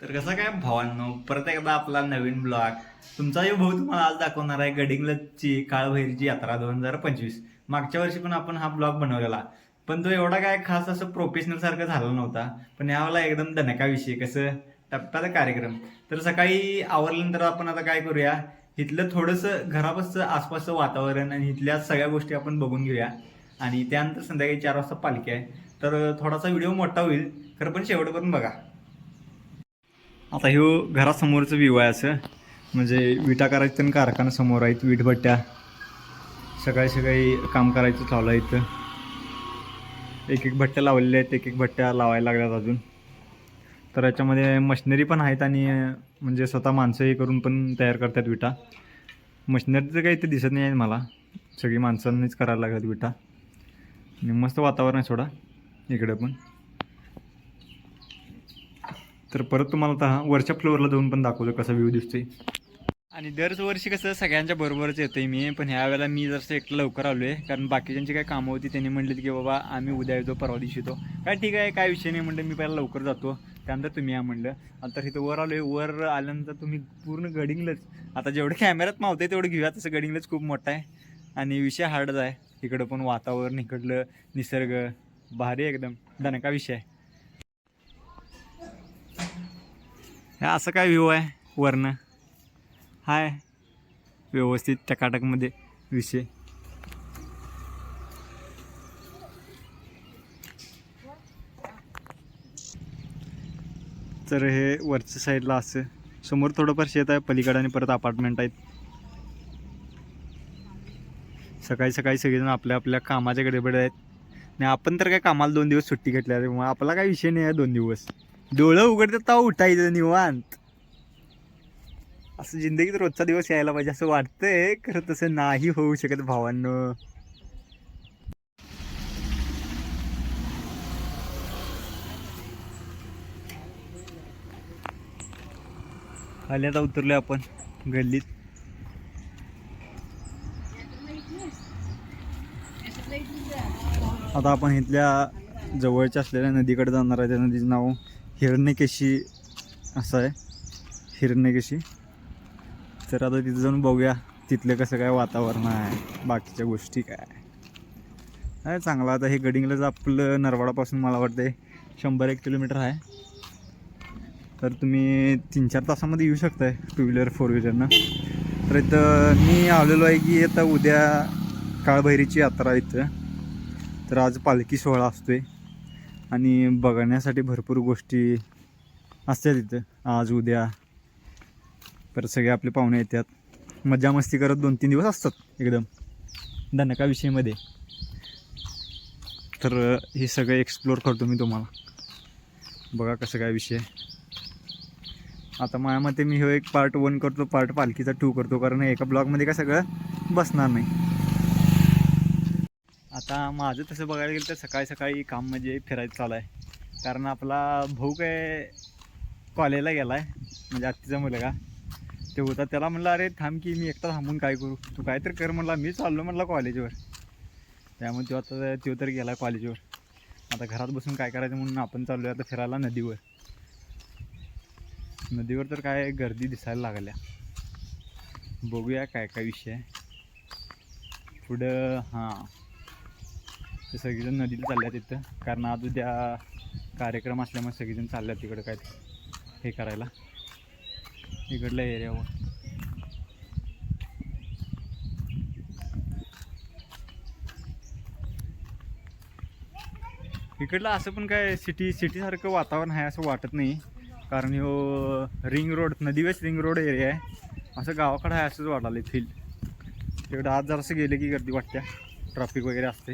तर कसं काय भावांनो परत एकदा आपला नवीन ब्लॉग तुमचा जो भाऊ तुम्हाला आज दाखवणार आहे गडिंग्लजची काळभैरीची यात्रा दोन हजार पंचवीस. मागच्या वर्षी पण आपण हा ब्लॉग बनवलेला. पण तो एवढा काय खास असं प्रोफेशनल सारखं झाला नव्हता. पण यावेळेला एकदम दणकाविषयी कसं टप्प्याचा कार्यक्रम. तर सकाळी आवरल्यानंतर आपण आता काय करूया इथलं थोडंसं घरापासचं आसपासचं वातावरण आणि इथल्या सगळ्या गोष्टी आपण बघून घेऊया. आणि त्यानंतर संध्याकाळी चार वाजता पालखी आहे. तर थोडासा व्हिडिओ मोठा होईल खरं पण शेवटपर्यंत बघा. आता ह्यो घरासमोरचं व्ह्यू आहे असं. म्हणजे विटा करायचं आणि कारखाना समोर आहेत विटभट्ट्या. सकाळी सकाळी काम करायचं चालू आहे इथं. एक एक भट्ट्या लावलेल्या आहेत एक एक भट्ट्या लावायला लागल्यात अजून. तर याच्यामध्ये मशिनरी पण आहेत आणि म्हणजे स्वतः माणसं हे करून पण तयार करतात विटा. मशिनरीचं काही इथं दिसत नाही आहे मला. सगळी माणसांनीच करायला लागतात विटा. आणि मस्त वातावरण आहे सोडा इकडे पण. तर परत तुम्हाला आता वरच्या फ्लोअरला जाऊन पण दाखवतो कसा व्ह्यू दिसतोय. आणि दरवर्षी कसं सगळ्यांच्या बरोबरच येतोय मी पण ह्या वेळेला मी जसं एकटं लवकर आलो आहे कारण बाकीच्यांची काय कामं होती त्यांनी म्हणले की बाबा आम्ही उद्या येतो परवा दिवशी येतो. काय ठीक आहे काय विषय नाही म्हणलं मी पहिला लवकर जातो. त्यानंतर तुम्ही या म्हणलं आणि तर इथं वर आलो आहे वर आल्यानंतर तुम्ही पूर्ण गडिंगलच. आता जेवढं कॅमेऱ्यात मावते तेवढं घेऊया तसं गडिंगलच खूप मोठा आहे. आणि विषय हार्डच आहे. इकडं पण वातावरण इकडलं निसर्ग भारी एकदम. दणका विषय आहे. हे असं काय व्ह्यू आहे वरनं? हाय. व्यवस्थित टकाटकमध्ये विषय. तर हे वरच्या साईडला असं. समोर थोडंफार शेत आहे पलीकडे आणि परत अपार्टमेंट आहेत. सकाळी सकाळी सगळेजण आपल्या आपल्या कामाच्या गडबड आहेत. आणि आपण तर काय कामाला दोन दिवस सुट्टी घेतल्या मग आपला काय विषय नाही आहे दोन दिवस. डोळं उघडतात तेव्हा उठायचं निवांत. असं जिंदगीत रोजचा दिवस यायला पाहिजे असं वाटतंय खरं तसं नाही होऊ शकत भावांनो. खाली आता उतरलोय आपण गल्लीत. आता आपण इथल्या जवळच्या असलेल्या नदीकडे जाणार आहे त्या नदीचं नाव हिरण्यकेशी असं आहे. हिरण्यकेशी. तर आता तिथं जाऊन बघूया तिथलं कसं काय वातावरण आहे बाकीच्या गोष्टी काय आहे. चांगलं. आता हे गडिंगलाच आपलं नरवाडापासून मला वाटतं शंभर एक किलोमीटर आहे. तर तुम्ही तीन चार तासामध्ये येऊ शकताय टू व्हीलर फोर व्हीलरनं तर इथं मी आलेलो आहे की आता उद्या काळभैरीची यात्रा इथं. तर आज पालखी सोहळा असतोय. आणि बघण्यासाठी भरपूर गोष्टी असतात तिथं आज उद्या. परत सगळे आपले पाहुणे येतात. मजा मस्ती करत दोन तीन दिवस असतात एकदम. दणका विषयीमध्ये. तर हे सगळं एक्सप्लोअर करतो मी तुम्हाला. बघा कसं काय विषय. आता माझ्या मते मी हे एक पार्ट वन करतो पार्ट पालखीचा टू करतो. कारण एका ब्लॉगमध्ये काय सगळं बसणार नाही. आता माझं तसं बघायला गेलं तर सकाळी सकाळी काम म्हणजे फिरायचं चालू आहे. कारण आपला भाऊ काय कॉलेजला गेला आहे म्हणजे आत्तीचा मुलगा. ते होता त्याला म्हणलं अरे थांब की मी एकटा थांबून काय करू? तू काय तर कर म्हणला मी चाललो म्हणला कॉलेजवर. त्यामुळे तो आता तो तर गेला कॉलेजवर. आता घरात बसून काय करायचं म्हणून आपण चाललो आहे आता फिरायला नदीवर. नदीवर तर काय गर्दी दिसायला लागल्या. बघूया काय काय विषय पुढं हां. ते सगळेजण नदीला चालल्यात तिथं कारण आज उद्या कार्यक्रम असल्यामुळे सगळेजण चालल्यात तिकडं काय हे करायला. इकडल्या एरियावर इकडलं असं पण काय सिटी सिटीसारखं वातावरण आहे असं वाटत नाही. कारण हो रिंग रोड नदीवेस रिंग रोड एरिया आहे. असं गावाकडं आहे असंच वाटायला फील तिकडं आज जरासं गेलं की गर्दी वाटत्या ट्रॅफिक वगैरे असते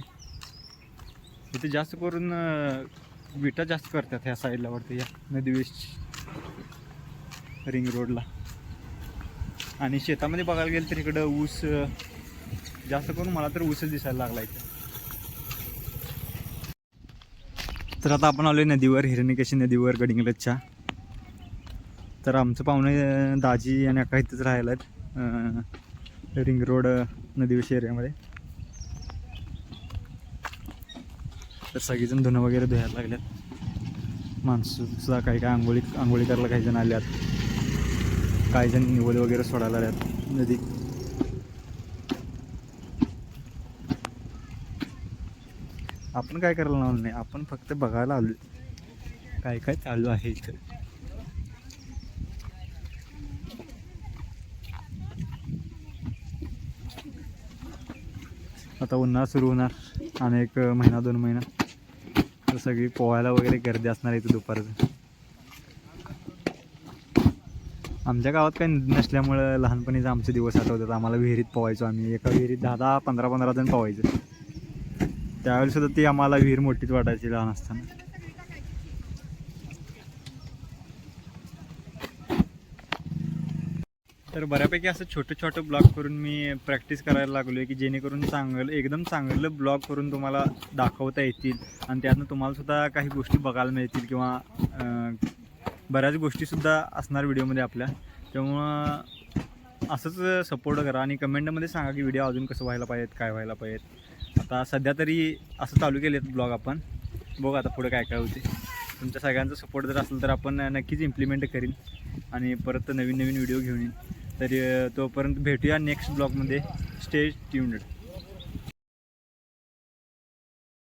इथे जास्त करून विटा जास्त करतात ह्या साईडला वरती या नदीवेश रिंग रोडला आणि शेतामध्ये बघायला गेलं तर इकडं ऊस जास्त करून मला तर ऊसच दिसायला लागला इथे. तर आता आपण आलोय नदीवर हिरणिकेशी नदीवर गडिंगलजच्या. तर आमचं पाहुणे दाजी आणि अका इथंच राहायला आहेत रिंग रोड नदीवेश एरियामध्ये तर सगळेजण धुणं वगैरे धुवायला लागल्यात. माणसंसुद्धा काही काही आंघोळी आंघोळी करायला काही जण आल्यात. काही जण निवड वगैरे सोडायला आल्यात नदी आपण काय करायला लावलं नाही? आपण फक्त बघायला आलो. काय काय चालू आहे इथं. आता उन्हाळा सुरू होणार. आणि एक महिना दोन महिना. तर सगळी पोहायला वगैरे गर्दी असणार इथे दुपारचं. आमच्या गावात काही नसल्यामुळं लहानपणीच आमचे दिवस आठवतात. आम्हाला विहिरीत पोहायचो आम्ही. एका विहिरीत दहा दहा पंधरा पंधरा जण पोवायचं त्यावेळी सुद्धा ती आम्हाला विहीर मोठीच वाटायची लहान असताना. तर बऱ्यापैकी असं छोटं छोटं ब्लॉग करून मी प्रॅक्टिस करायला लागलो आहे की जेणेकरून चांगलं एकदम चांगलं ब्लॉग करून तुम्हाला दाखवता येतील आणि त्यातनं तुम्हालासुद्धा काही गोष्टी बघायला मिळतील किंवा बऱ्याच गोष्टीसुद्धा असणार व्हिडिओमध्ये आपल्या. त्यामुळं असंच सपोर्ट करा आणि कमेंटमध्ये सांगा की व्हिडिओ अजून कसं व्हायला पाहिजेत काय व्हायला पाहिजेत. आता सध्या तरी असं चालू केले आहेत ब्लॉग आपण. बघू आता पुढे काय काय होते. तुमच्या सगळ्यांचा सपोर्ट जर असेल तर आपण नक्कीच इम्प्लिमेंट करीन आणि परत नवीन नवीन व्हिडिओ घेऊन येईन. तरी तोपर्यंत भेटूया नेक्स्ट ब्लॉगमध्ये स्टे ट्यून्ड